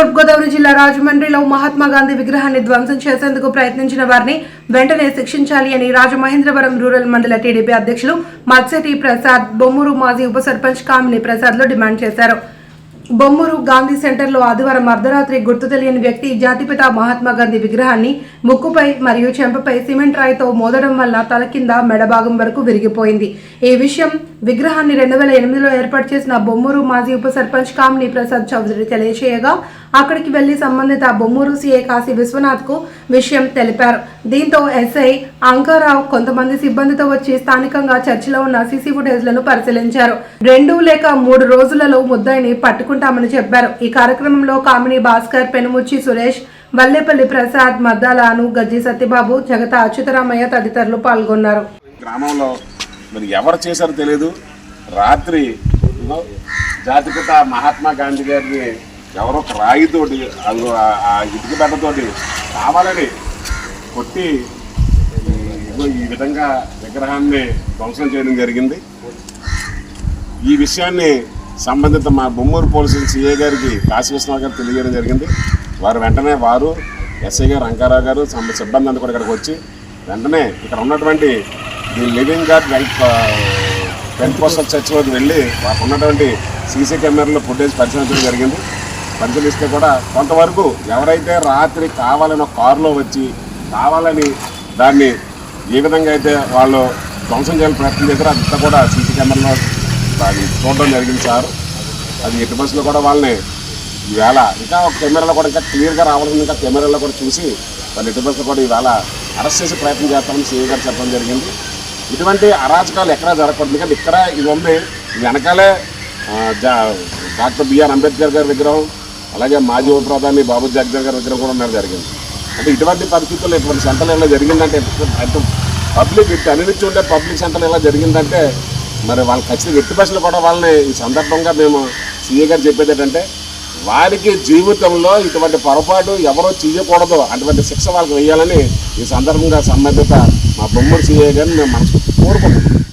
తూర్పుగోదావరి జిల్లా రాజమండ్రిలో మహాత్మా గాంధీ విగ్రహాన్ని ధ్వంసం చేసేందుకు ప్రయత్నించిన వారిని వెంటనే శిక్షించాలి అని రాజమహేంద్రవరం రూరల్ మండల టీడీపీ అధ్యక్షులు మత్సటి ప్రసాద్ బొమ్మూరు మాజీ ఉప సర్పంచ్ కామిని ప్రసాద్లో డిమాండ్ చేశారు. బొమ్మూరు గాంధీ సెంటర్లో ఆదివారం అర్ధరాత్రి గుర్తు తెలియని వ్యక్తి జాతిపిత మహాత్మా గాంధీ విగ్రహాన్ని ముక్కుపై మరియు చెంపపై సిమెంట్ రాయితో మోదడం వల్ల తల కింద మెడభాగం వరకు విరిగిపోయింది. ఈ విషయం విగ్రహాన్ని రెండు వేల ఎనిమిదిలో ఏర్పాటు చేసిన బొమ్మూరు మాజీ ఉప సర్పంచ్ కామిని ప్రసాద్ చౌదరి తెలియచేయగా అక్కడికి వెళ్ళి సంబంధిత బొమ్మూరు సీఏ కాశీ విశ్వనాథ్కు విషయం తెలిపారు. దీంతో ఎస్ఐ అంకారావు కొంతమంది సిబ్బందితో వచ్చి స్థానికంగా చర్చిలో ఉన్న సీసీ ఫుటేజ్లను పరిశీలించారు. రెండు లేక మూడు రోజులలో ముద్దాయిని జరుపుకుంటామని చెప్పారు. ఈ కార్యక్రమంలో కామిని భాస్కర్ పెనుముచ్చి సురేష్ వల్లేపల్లి ప్రసాద్ మద్దాలాను గజ్జి సత్యబాబు జగత అచ్యుతరామయ్య తదితరులు పాల్గొన్నారు. గ్రామంలో మరి ఎవరు చేశారో తెలియదు రాత్రి జాతిపిత మహాత్మా గాంధీ గారిని ఎవరో ఒక రాయితోటి ఆ- ఇటుక బెడ్డతోటి కావాలని కొట్టి ఈ విధంగా విగ్రహాన్ని ధ్వంసం చేయడం జరిగింది. ఈ విషయాన్ని సంబంధిత మా బొమ్మూరు పోలీసు సిఏ గారికి కాశీ విశ్వనాథ్ గారు తెలియజేయడం జరిగింది. వారు వెంటనే వారు ఎస్ఐ గారు రంగారావు గారు సిబ్బంది అంతా కూడా ఇక్కడికి వచ్చి వెంటనే ఇక్కడ ఉన్నటువంటి the living guard tenth postal చర్చ్లోకి వెళ్ళి వారికి ఉన్నటువంటి సీసీ కెమెరాలో ఫుటేజ్ పరిశీలించడం జరిగింది. పరిశీలిస్తే కూడా కొంతవరకు ఎవరైతే రాత్రి కావాలని ఒక కారులో వచ్చి కావాలని దాన్ని ఏ విధంగా అయితే వాళ్ళు ధ్వంసం చేయాలని ప్రయత్నం చేశారో అంతా కూడా సీసీ కెమెరాలో అది చూడడం జరిగింది సార్. అది ఎట్టి బస్సులో కూడా వాళ్ళని ఈవేళ ఇంకా ఒక కెమెరాలో కూడా ఇంకా క్లియర్గా రావాల్సింది ఇంకా కెమెరాలో కూడా చూసి వాళ్ళు ఎట్టి బస్సులో కూడా ఈవేళ అరెస్ట్ చేసే ప్రయత్నం చేస్తామని సీఏ గారు చెప్పడం జరిగింది. ఇటువంటి అరాచకాలు ఎక్కడా జరగకూడదు. ఎందుకంటే ఇక్కడ ఇది ఉంది. వెనకాలే జా డాక్టర్ బిఆర్ అంబేద్కర్ గారి విగ్రహం అలాగే మాజీ ఉప ప్రధాని బాబు జగదర్ గారి విగ్రహం కూడా ఉన్నారు జరిగింది. అంటే ఇటువంటి పరిస్థితుల్లో ఇటువంటి సెంటర్లు ఇలా జరిగిందంటే అంటే పబ్లిక్ ఇటు అనిపించి ఉండే పబ్లిక్ సెంటర్లు ఇలా జరిగిందంటే మరి వాళ్ళకి ఖచ్చితంగా ఎట్టి బస్సులు కూడా వాళ్ళని ఈ సందర్భంగా మేము సీఏ గారు చెప్పేది ఏంటంటే వారికి జీవితంలో ఇటువంటి పొరపాటు ఎవరో చేయకూడదు. అటువంటి శిక్ష వాళ్ళకి వేయాలని ఈ సందర్భంగా సంబంధిత మా బొమ్మడి సీఏ గారిని మేము మనసు కోరుకుంటున్నాం.